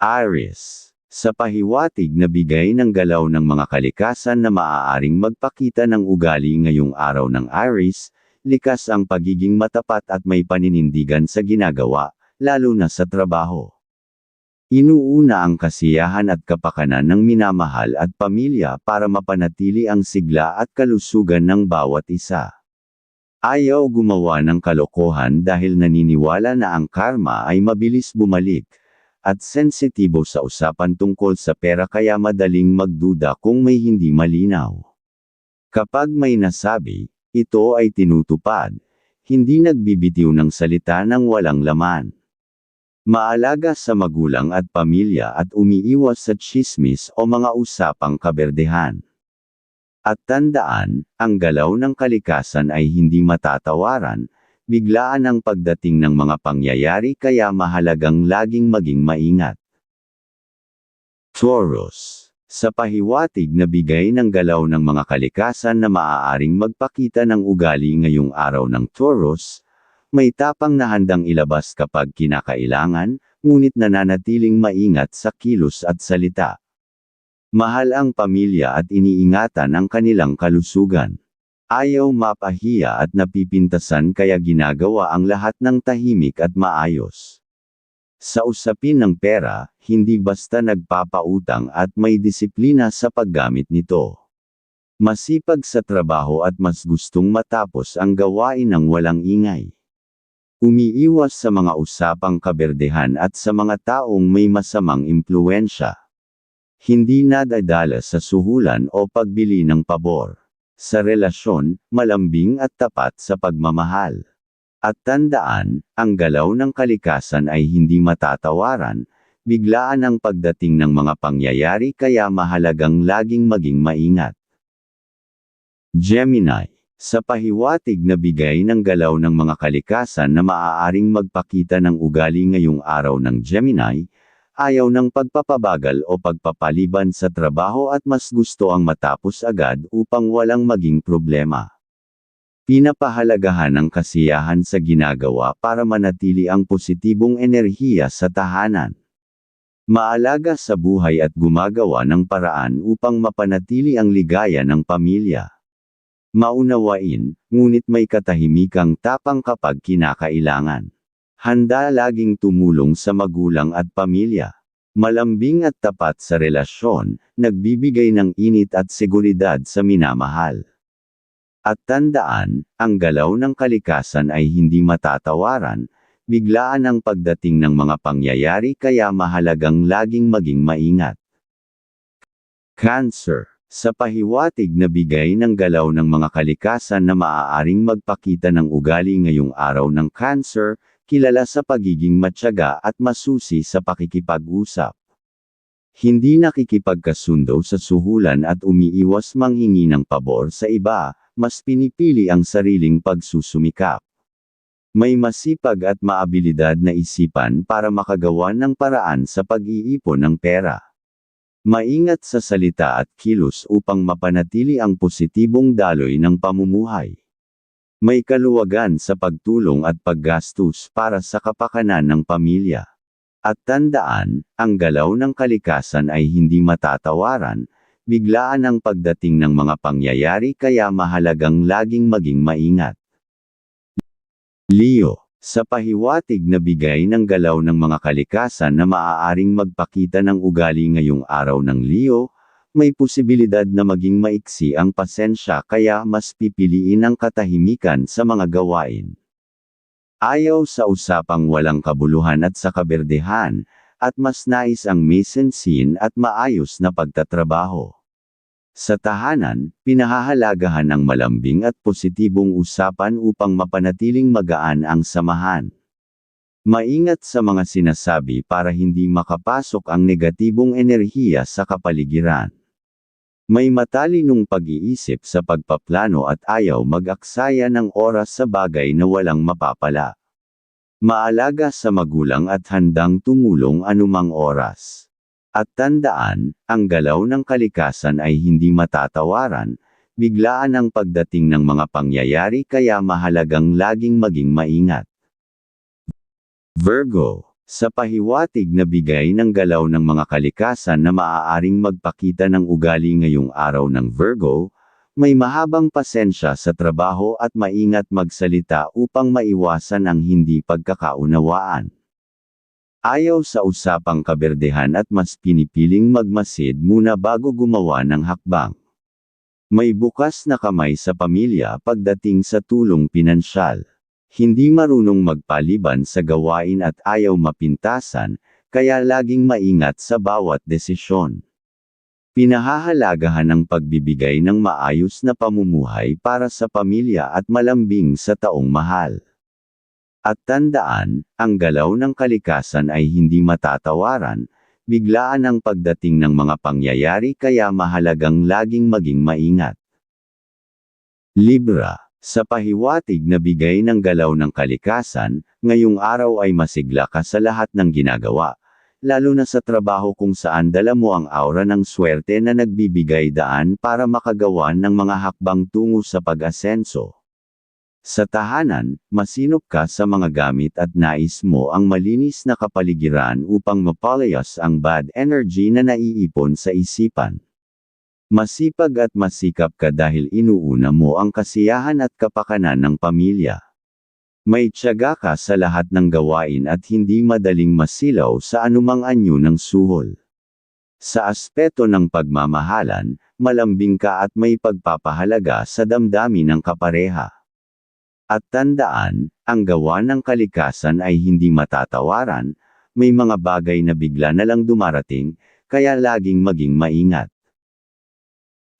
Aries. Sa pahiwatig na bigay ng galaw ng mga kalikasan na maaaring magpakita ng ugali ngayong araw ng Aries, likas ang pagiging matapat at may paninindigan sa ginagawa, lalo na sa trabaho. Inuuna ang kasiyahan at kapakanan ng minamahal at pamilya para mapanatili ang sigla at kalusugan ng bawat isa. Ayaw gumawa ng kalokohan dahil naniniwala na ang karma ay mabilis bumalik, at sensitibo sa usapan tungkol sa pera kaya madaling magduda kung may hindi malinaw. Kapag may nasabi, ito ay tinutupad, hindi nagbibitiw ng salita ng walang laman. Maalaga sa magulang at pamilya at umiiwas sa chismis o mga usapang kaberdehan. At tandaan, ang galaw ng kalikasan ay hindi matatawaran, biglaan ang pagdating ng mga pangyayari kaya mahalagang laging maging maingat. Taurus Sa pahiwatig na bigay ng galaw ng mga kalikasan na maaaring magpakita ng ugali ngayong araw ng Taurus, may tapang na handang ilabas kapag kinakailangan, ngunit nananatiling maingat sa kilos at salita. Mahal ang pamilya at iniingatan ang kanilang kalusugan. Ayaw mapahiya at napipintasan kaya ginagawa ang lahat ng tahimik at maayos. Sa usapin ng pera, hindi basta nagpapautang at may disiplina sa paggamit nito. Masipag sa trabaho at mas gustong matapos ang gawain ng walang ingay. Umiiwas sa mga usapang kaberdehan at sa mga taong may masamang impluensya. Hindi nadadala sa suhulan o pagbili ng pabor. Sa relasyon, malambing at tapat sa pagmamahal. At tandaan, ang galaw ng kalikasan ay hindi matatawaran, biglaan ang pagdating ng mga pangyayari kaya mahalagang laging maging maingat. Gemini Sa pahiwatig na bigay ng galaw ng mga kalikasan na maaaring magpakita ng ugali ngayong araw ng Gemini, ayaw ng pagpapabagal o pagpapaliban sa trabaho at mas gusto ang matapos agad upang walang maging problema. Pinapahalagahan ang kasiyahan sa ginagawa para manatili ang positibong enerhiya sa tahanan. Maalaga sa buhay at gumagawa ng paraan upang mapanatili ang ligaya ng pamilya. Maunawain, ngunit may katahimikang tapang kapag kinakailangan. Handa laging tumulong sa magulang at pamilya. Malambing at tapat sa relasyon, nagbibigay ng init at seguridad sa minamahal. At tandaan, ang galaw ng kalikasan ay hindi matatawaran, biglaan ang pagdating ng mga pangyayari kaya mahalagang laging maging maingat. Cancer Sa pahiwatig na bigay ng galaw ng mga kalikasan na maaaring magpakita ng ugali ngayong araw ng Cancer, kilala sa pagiging matyaga at masusi sa pakikipag-usap. Hindi nakikipagkasundo sa suhulan at umiiwas manghingi ng pabor sa iba, mas pinipili ang sariling pagsusumikap. May masipag at maabilidad na isipan para makagawa ng paraan sa pag-iipon ng pera. Maingat sa salita at kilos upang mapanatili ang positibong daloy ng pamumuhay. May kaluwagan sa pagtulong at paggastos para sa kapakanan ng pamilya. At tandaan, ang galaw ng kalikasan ay hindi matatawaran, biglaan ang pagdating ng mga pangyayari kaya mahalagang laging maging maingat. Leo sa pahiwatig na bigay ng galaw ng mga kalikasan na maaaring magpakita ng ugali ngayong araw ng Leo, may posibilidad na maging maiksi ang pasensya kaya mas pipiliin ang katahimikan sa mga gawain. Ayaw sa usapang walang kabuluhan at sa kaberdehan, at mas nais ang mesensin at maayos na pagtatrabaho. Sa tahanan, pinahahalagahan ang malambing at positibong usapan upang mapanatiling magaan ang samahan. Maingat sa mga sinasabi para hindi makapasok ang negatibong enerhiya sa kapaligiran. May matalinong pag-iisip sa pagpaplano at ayaw mag-aksaya ng oras sa bagay na walang mapapala. Maalaga sa magulang at handang tumulong anumang oras. At tandaan, ang galaw ng kalikasan ay hindi matatawaran, biglaan ang pagdating ng mga pangyayari kaya mahalagang laging maging maingat. Virgo Sa pahiwatig na bigay ng galaw ng mga kalikasan na maaaring magpakita ng ugali ngayong araw ng Virgo, may mahabang pasensya sa trabaho at maingat magsalita upang maiwasan ang hindi pagkakaunawaan. Ayaw sa usapang kaberdehan at mas pinipiling magmasid muna bago gumawa ng hakbang. May bukas na kamay sa pamilya pagdating sa tulong pinansyal. Hindi marunong magpaliban sa gawain at ayaw mapintasan, kaya laging maingat sa bawat desisyon. Pinahahalagahan ang pagbibigay ng maayos na pamumuhay para sa pamilya at malambing sa taong mahal. At tandaan, ang galaw ng kalikasan ay hindi matatawaran, biglaan ang pagdating ng mga pangyayari kaya mahalagang laging maging maingat. Libra sa pahiwatig na bigay ng galaw ng kalikasan, ngayong araw ay masigla ka sa lahat ng ginagawa, lalo na sa trabaho kung saan dala mo ang aura ng swerte na nagbibigay daan para makagawa ng mga hakbang tungo sa pag-asenso. Sa tahanan, masinop ka sa mga gamit at nais mo ang malinis na kapaligiran upang mapalayas ang bad energy na naiipon sa isipan. Masipag at masikap ka dahil inuuna mo ang kasiyahan at kapakanan ng pamilya. May tiyaga ka sa lahat ng gawain at hindi madaling masilaw sa anumang anyo ng suhol. Sa aspeto ng pagmamahalan, malambing ka at may pagpapahalaga sa damdamin ng kapareha. At tandaan, ang gawa ng kalikasan ay hindi matatawaran, may mga bagay na bigla na lang dumarating, kaya laging maging maingat.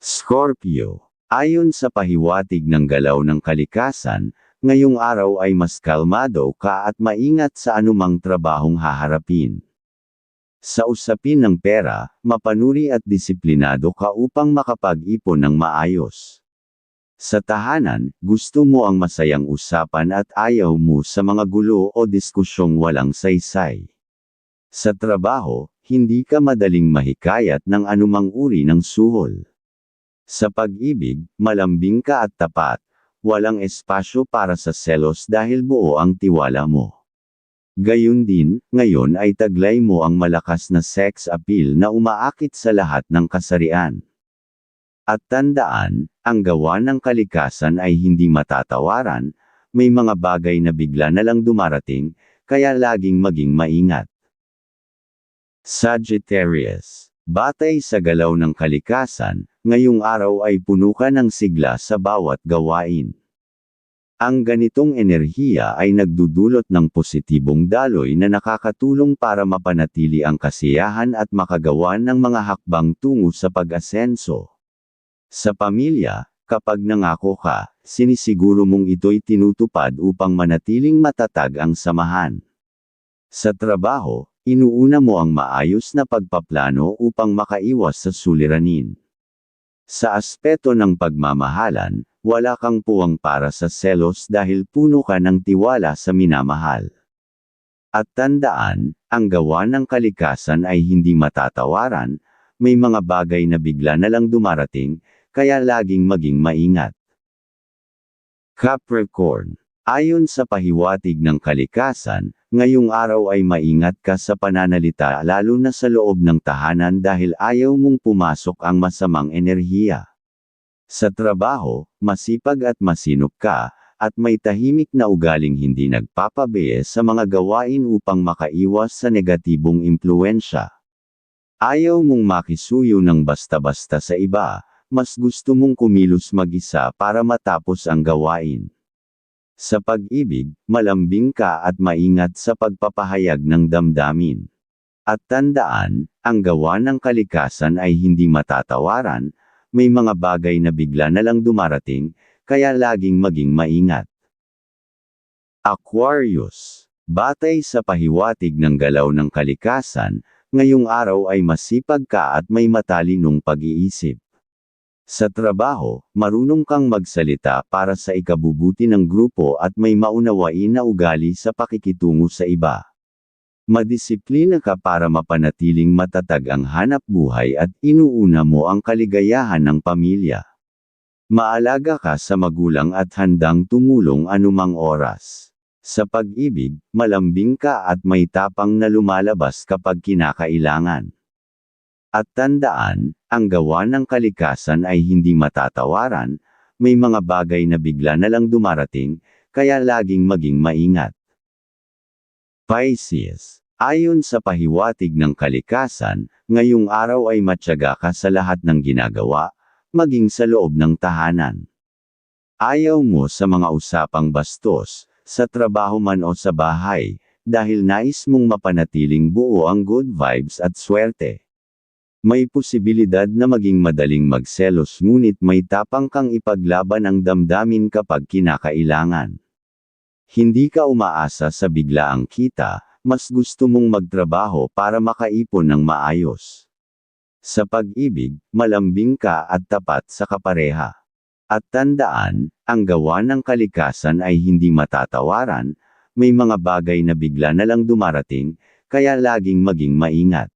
Scorpio. Ayon sa pahiwatig ng galaw ng kalikasan, ngayong araw ay mas kalmado ka at maingat sa anumang trabahong haharapin. Sa usapin ng pera, mapanuri at disiplinado ka upang makapag-ipon ng maayos. Sa tahanan, gusto mo ang masayang usapan at ayaw mo sa mga gulo o diskusyong walang saysay. Sa trabaho, hindi ka madaling mahikayat ng anumang uri ng suhol. Sa pag-ibig, malambing ka at tapat, walang espasyo para sa selos dahil buo ang tiwala mo. Gayun din, ngayon ay taglay mo ang malakas na sex appeal na umaakit sa lahat ng kasarian. At tandaan, ang gawa ng kalikasan ay hindi matatawaran, may mga bagay na bigla na lang dumarating, kaya laging maging maingat. Sagittarius Batay sa galaw ng kalikasan, ngayong araw ay puno ka ng sigla sa bawat gawain. Ang ganitong enerhiya ay nagdudulot ng positibong daloy na nakakatulong para mapanatili ang kasiyahan at makagawa ng mga hakbang tungo sa pag-asenso. Sa pamilya, kapag nangako ka, sinisiguro mong ito'y tinutupad upang manatiling matatag ang samahan. Sa trabaho, Inuuna mo ang maayos na pagpaplano upang makaiwas sa suliranin. Sa aspeto ng pagmamahalan, wala kang puwang para sa selos dahil puno ka ng tiwala sa minamahal. At tandaan, ang gawa ng kalikasan ay hindi matatawaran, may mga bagay na bigla na lang dumarating, kaya laging maging maingat. Capricorn Ayon sa pahiwatig ng kalikasan, ngayong araw ay maingat ka sa pananalita lalo na sa loob ng tahanan dahil ayaw mong pumasok ang masamang enerhiya. Sa trabaho, masipag at masinop ka, at may tahimik na ugaling hindi nagpapabiye sa mga gawain upang makaiwas sa negatibong impluensya. Ayaw mong makisuyo ng basta-basta sa iba, mas gusto mong kumilos mag-isa para matapos ang gawain. Sa pag-ibig, malambing ka at maingat sa pagpapahayag ng damdamin. At tandaan, ang gawa ng kalikasan ay hindi matatawaran, may mga bagay na bigla na lang dumarating, kaya laging maging maingat. Aquarius. Batay sa pahiwatig ng galaw ng kalikasan, ngayong araw ay masipag ka at may matalinong pag-iisip. Sa trabaho, marunong kang magsalita para sa ikabubuti ng grupo at may maunawain na ugali sa pakikitungo sa iba. Madisiplina ka para mapanatiling matatag ang hanap buhay at inuuna mo ang kaligayahan ng pamilya. Maalaga ka sa magulang at handang tumulong anumang oras. Sa pag-ibig, malambing ka at may tapang na lumalabas kapag kinakailangan. At tandaan, ang gawa ng kalikasan ay hindi matatawaran, may mga bagay na bigla na lang dumarating, kaya laging maging maingat. Pisces. Ayon sa pahiwatig ng kalikasan, ngayong araw ay matyaga ka sa lahat ng ginagawa, maging sa loob ng tahanan. Ayaw mo sa mga usapang bastos, sa trabaho man o sa bahay, dahil nais mong mapanatiling buo ang good vibes at swerte. May posibilidad na maging madaling magselos ngunit may tapang kang ipaglaban ang damdamin kapag kinakailangan. Hindi ka umaasa sa biglaang kita, mas gusto mong magtrabaho para makaipon ng maayos. Sa pag-ibig, malambing ka at tapat sa kapareha. At tandaan, ang gawa ng kalikasan ay hindi matatawaran, may mga bagay na bigla na lang dumarating, kaya laging maging maingat.